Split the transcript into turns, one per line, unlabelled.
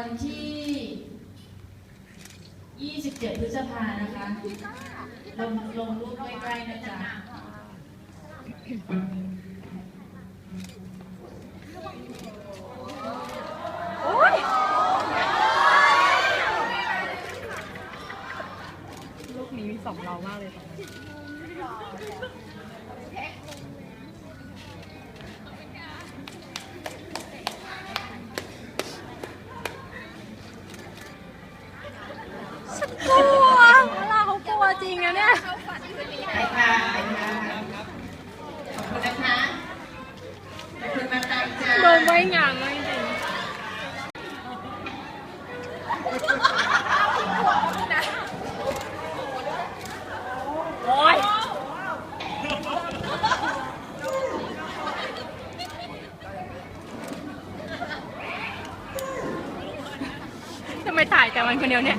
วันที่ 27 พฤษภานะคะ ลงลงรูปใกล้ๆนะจ๊ะ
ลูกนี้มีสองเรามากเลยตอนนี้ โดนไว้งามมากจริงโอ๊ยทำไมถ่ายแต่มันคนเดียวเนี่ย